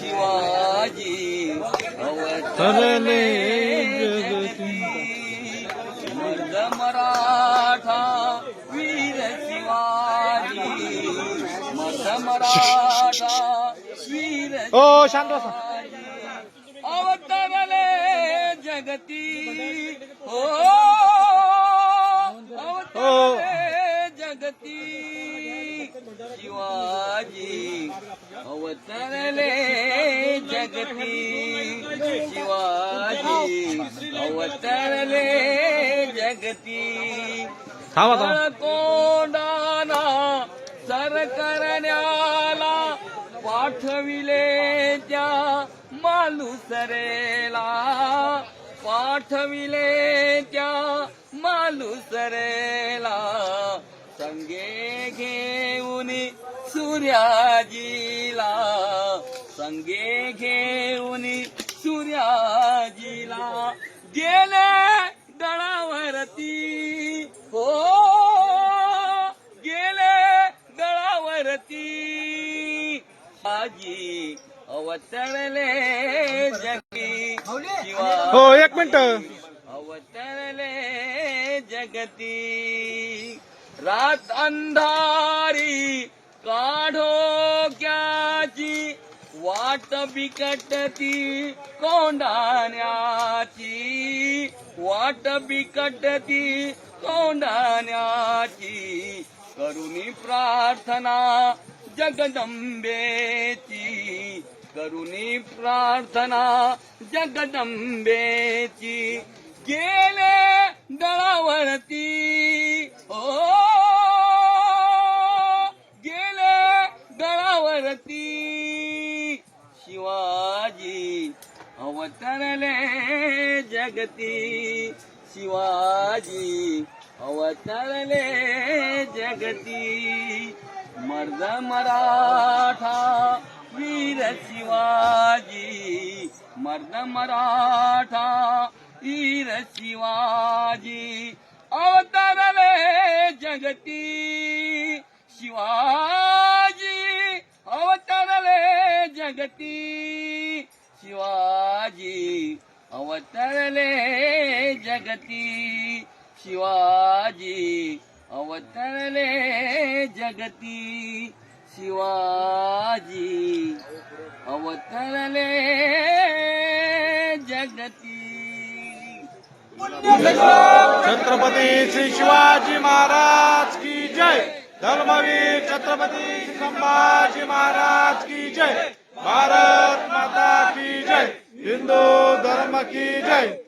शिवाजी तरले जगती. मर्द मराठा वीर शिवाजी. मर्द मराठा वीर ओ शांत अवतरले जगती. हो अवतरले जगती. शिवाजी अवतरले जगती शिवाजी अवतरले जगती. कोंडाना सर करण्याला पाठविले त्या मालुसरेला. पाठविले त्या मालुसरेला. संगे घेऊन सूर्याजीला संगे घेऊन सूर्याजीला गेले दळावरती. हो गेले दळावरती. आजी अवतरले जगी. हो एक मिनिट. अवतरले जगती. रात अंधारी काढो क्याची. वाट बिकट ती कोंडाण्याची वाट बिकट ती कोंडाण्याची करुणी प्रार्थना जगदंबेची करुणी प्रार्थना जगदंबेची. गेले दळावरती हो गेले दळावरती अवतरले जगती. शिवाजी अवतरले जगती. मर्द मराठा वीर शिवाजी. मर्द मराठा वीर शिवाजी. अवतरले जगती. शिवाजी अवतरले जगती. अवतरले जगती शिवाजी अवतरले जगती शिवाजी अवतरले जगती। छत्रपती श्री शिवाजी महाराज की जय। धर्मवीर छत्रपती संभाजी महाराज की जय। भारत माता की की जय.